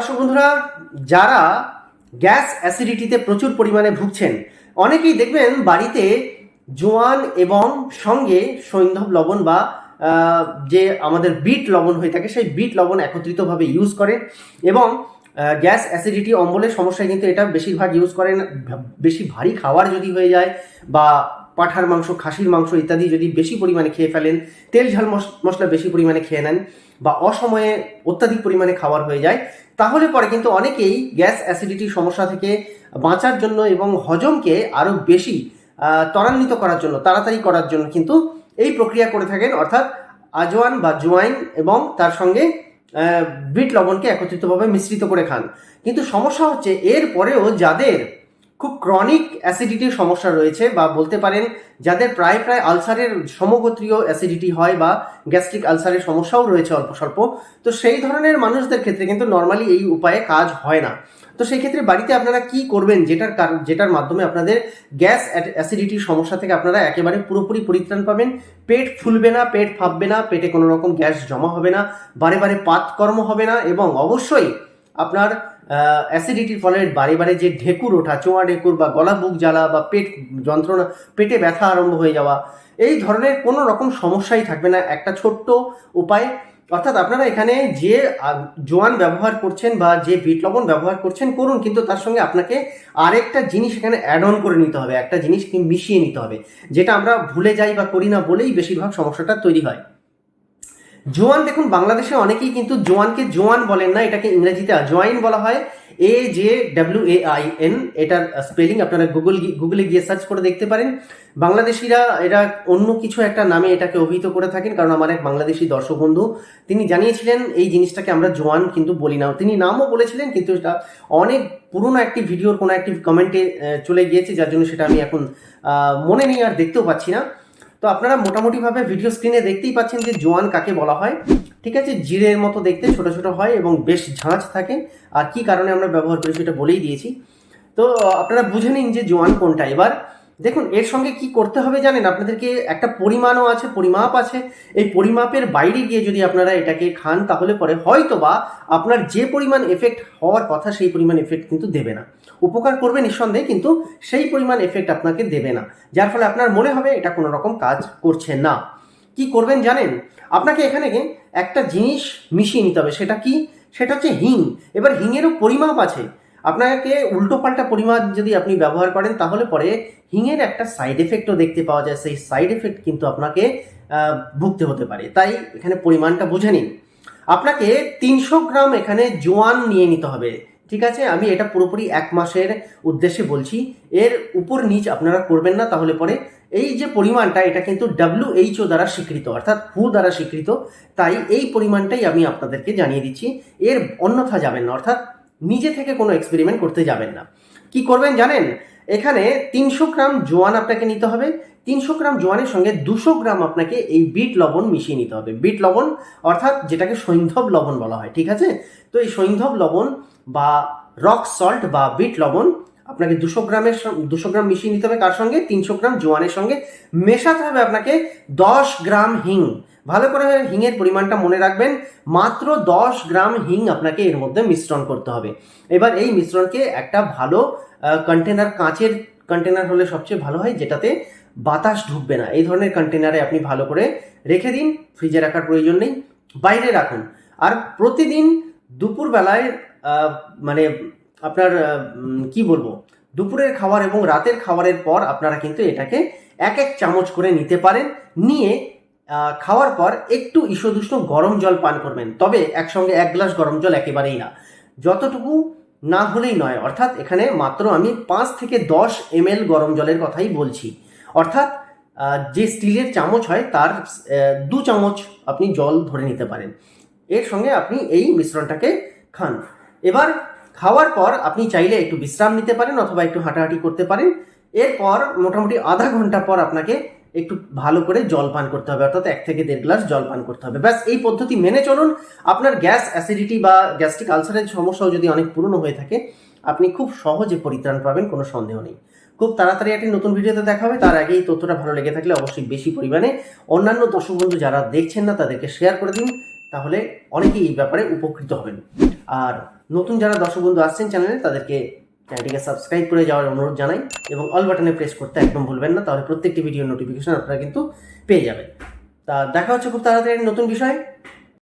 দর্শক বন্ধুরা, যারা গ্যাস অ্যাসিডিটিতে প্রচুর পরিমাণে ভুগছেন, অনেকেই দেখবেন বাড়িতে জোয়ান এবং সঙ্গে সৈন্ধব লবণ বা যে আমাদের বিট লবণ হয়ে থাকে, সেই বিট লবণ একত্রিতভাবে ইউজ করেন এবং গ্যাস অ্যাসিডিটি, অম্বলের সমস্যায় কিন্তু এটা বেশিরভাগ ইউজ করেন, বেশি ভারী খাবার যদি হয়ে যায় বা পাঠার মাংস, খাসির মাংস ইত্যাদি যদি বেশি পরিমাণে খেয়ে ফেলেন, তেল ঝাল মশ- মশলা বেশি পরিমাণে খেয়ে নেন বা অসময়ে অত্যাধিক পরিমাণে খাবার হয়ে যায়, তাহলে পরে কিন্তু অনেকেই গ্যাস অ্যাসিডিটির সমস্যা থেকে বাঁচার জন্য এবং হজমকে আরও বেশি ত্বরান্বিত করার জন্য, তাড়াতাড়ি করার জন্য কিন্তু এই প্রক্রিয়া করে থাকেন। অর্থাৎ আজওয়ান বা জোয়াইন এবং তার সঙ্গে বিট লবণকে একত্রিতভাবে মিশ্রিত করে খান। কিন্তু সমস্যা হচ্ছে এর পরেও যাদের খুব ক্রনিক অ্যাসিডিটির সমস্যা রয়েছে বা বলতে পারেন যাদের প্রায় প্রায় আলসারের সমগোত্রীয় অ্যাসিডিটি হয় বা গ্যাস্ট্রিক আলসারের সমস্যাও রয়েছে অল্প স্বল্প, তো সেই ধরনের মানুষদের ক্ষেত্রে কিন্তু নর্মালি এই উপায়ে কাজ হয় না। তো সেই ক্ষেত্রে বাড়িতে আপনারা কি করবেন যেটার যেটার মাধ্যমে আপনাদের গ্যাস অ্যাসিডিটির সমস্যা থেকে আপনারা একেবারে পুরোপুরি পরিত্রাণ পাবেন? পেট ফুলবে না, পেট ফাঁপবে না, পেটে কোনো রকম গ্যাস জমা হবে না, বারে বারে পাতকর্ম হবে না এবং অবশ্যই আপনার অ্যাসিডিটির ফলে বারে বারে যে ঢেকুর ওঠা, চোঁয়া ঢেকুর বা গলা বুক জ্বালা বা পেট যন্ত্রণা, পেটে ব্যথা আরম্ভ হয়ে যাওয়া, এই ধরনের কোনো রকম সমস্যাই থাকবে না। একটা ছোট্ট উপায়, অর্থাৎ আপনারা এখানে যে জোয়ান ব্যবহার করছেন বা যে বিট লবণ ব্যবহার করছেন, করুন, কিন্তু তার সঙ্গে আপনাকে আরেকটা জিনিস এখানে অ্যাড অন করে নিতে হবে। একটা জিনিস মিশিয়ে নিতে হবে, যেটা আমরা ভুলে যাই বা করি না বলেই বেশিরভাগ সমস্যাটা তৈরি হয়। জোয়ান দেখুন, বাংলাদেশে অনেকেই কিন্তু জোয়ানকে জোয়ান বলেন না, এটাকে ইংরেজিতে জোয়াইন বলা হয়। A J W A I N এটার স্পেলিং আপনারা গুগল গুগলে গিয়ে সার্চ করে দেখতে পারেন। বাংলাদেশিরা, এরা অন্য কিছু একটা নামে এটাকে অভিহিত করে থাকেন, কারণ আমার এক বাংলাদেশি দর্শক বন্ধু, তিনি জানিয়েছিলেন, এই জিনিসটাকে আমরা জোয়ান কিন্তু বলি না। তিনি নামও বলেছিলেন, কিন্তু এটা অনেক পুরনো একটি ভিডিওর কোনো একটি কমেন্টে চলে গিয়েছে, যার জন্য সেটা আমি এখন মনে নেই আর দেখতেও পাচ্ছি না। তো আপনারা মোটামুটিভাবে ভিডিও স্ক্রিনে দেখতেই পাচ্ছেন যে জোয়ান কাকে বলা হয়। ঠিক আছে? জিরের মতো দেখতে ছোট ছোট হয় এবং বেশ ঝাঁঝ থাকে। আর কি কারণে আমরা ব্যবহার করি সেটা বলেই দিয়েছি। তো, আপনারা বুঝে নিন যে জোয়ান কোনটা। এবার দেখুন, এর সঙ্গে কি করতে হবে জানেন? আপনাদেরকে একটা পরিমাণও আছে, পরিমাপ আছে। এই পরিমাপের বাইরে গিয়ে যদি আপনারা এটাকে খান, তাহলে পরে হয়তো বা আপনার যে পরিমাণ এফেক্ট হওয়ার কথা, সেই পরিমাণ এফেক্ট কিন্তু দেবে না। উপকার করবে নিঃসন্দেহে, কিন্তু সেই পরিমাণ এফেক্ট আপনাকে দেবে না। যার ফলে আপনার মনে হবে এটা কোনো রকম কাজ করছে না। কি করবেন জানেন? আপনাকে এখানে একটা জিনিস মিশিয়ে নিতে হবে, সেটা কি? সেটা হচ্ছে হিং। এবার হিংয়েরও পরিমাপ আছে। আপনাকে উল্টো পাল্টা পরিমাপ যদি আপনি ব্যবহার করেন, তাহলে পরে হিংয়ের একটা সাইড এফেক্টও দেখতে পাওয়া যায়। সেই সাইড এফেক্ট কিন্তু আপনাকে ভুগতে হতে পারে। তাই এখানে পরিমাণটা বুঝে নিন। আপনাকে তিনশো গ্রাম এখানে জোয়ান নিয়ে নিতে হবে। ঠিক আছে? আমি এটা পুরোপুরি এক মাসের উদ্দেশ্যে বলছি। এর উপর নিচ আপনারা করবেন না, তাহলে পরে এই যে পরিমাণটা, এটা কিন্তু ডাব্লিউএইচও দ্বারা স্বীকৃত, অর্থাৎ হু দ্বারা স্বীকৃত। তাই এই পরিমাণটাই আমি আপনাদেরকে জানিয়ে দিচ্ছি। এর অন্যথা যাবেন না, অর্থাৎ নিজে থেকে কোনো এক্সপেরিমেন্ট করতে যাবেন না। কি করবেন জানেন? এখানে তিনশো গ্রাম জোয়ান আপনাকে নিতে হবে। তিনশো গ্রাম জোয়ানের সঙ্গে দুশো গ্রাম আপনাকে এই বিট লবণ মিশিয়ে নিতে হবে। বিট লবণ অর্থাৎ যেটাকে সৈন্ধব লবণ বলা হয়, ঠিক আছে? তো এই সৈন্ধব লবণ বা রক সল্ট বা বিট লবণ আপনাকে দুশো গ্রামের দুশো গ্রাম মিশিয়ে নিতে হবে কার সঙ্গে? তিনশো গ্রাম জোয়ানের সঙ্গে। মেশাতে হবে আপনাকে দশ গ্রাম হিং। ভালো করে হিংয়ের পরিমাণটা মনে রাখবেন। মাত্র দশ গ্রাম হিং আপনাকে এর মধ্যে মিশ্রণ করতে হবে। এবার এই মিশ্রণকে একটা ভালো কন্টেনার কাঁচের কন্টেনার হলে সবচেয়ে ভালো হয়, যেটাতে বাতাস ঢুকবে না। এই ধরনের কন্টেনারে আপনি ভালো করে রেখে দিন ফ্রিজে রাখার প্রয়োজন নেই। বাইরে রাখুন। আর প্রতিদিন দুপুরবেলায় মানে আপনার কি বলব? দুপুরের খাবার এবং রাতের খাবারের পর আপনারা কিন্তু এটাকে এক এক চামচ করে নিতে পারেন। নিয়ে খাওয়ার পর একটু ঈষদুষ্ণ গরম জল পান করবেন। তবে একসঙ্গে এক গ্লাস গরম জল একেবারেই না। যতটুকু না হলেই নয়, অর্থাৎ এখানে মাত্র আমি পাঁচ থেকে দশ এম গরম জলের কথাই বলছি। অর্থাৎ যে স্টিলের চামচ হয় তার দু চামচ আপনি জল ধরে নিতে পারেন। এর সঙ্গে আপনি এই মিশ্রণটাকে খান। এবার খাওয়ার পর আপনি চাইলে একটু বিশ্রাম নিতে পারেন অথবা একটু হাঁটাহাঁটি করতে পারেন। এরপর মোটামুটি আধা ঘণ্টা পর আপনাকে একটু ভালো করে জল পান করতে হবে, অর্থাৎ এক থেকে দেড় গ্লাস জল পান করতে হবে। ব্যাস, এই পদ্ধতি মেনে চলুন। আপনার গ্যাস অ্যাসিডিটি বা গ্যাস্ট্রিক আলসারের সমস্যাও যদি অনেক পুরনো হয়ে থাকে, আপনি খুব সহজে পরিত্রাণ পাবেন, কোনো সন্দেহ নেই। খুব তাড়াতাড়ি একটি নতুন ভিডিওতে দেখা হবে, তার আগেই তথ্যটা ভালো লেগে থাকলে অবশ্যই বেশি পরিমাণে অন্যান্য দর্শক বন্ধু যারা দেখছেন না, তাদেরকে শেয়ার করে দিন, তাহলে অনেকেই এই ব্যাপারে উপকৃত হবেন। আর নতুন যারা দর্শক বন্ধু আসছেন চ্যানেলে তাদেরকে চ্যানেলটিকে সাবস্ক্রাইব করে যাওয়ার অনুরোধ জানাই এবং অল বাটনে প্রেস করতে একদম ভুলবেন না, তাহলে প্রত্যেকটি ভিডিও নোটিফিকেশন আপনারা কিন্তু পেয়ে যাবেন। তা দেখা হচ্ছে খুব তাড়াতাড়ি নতুন বিষয়।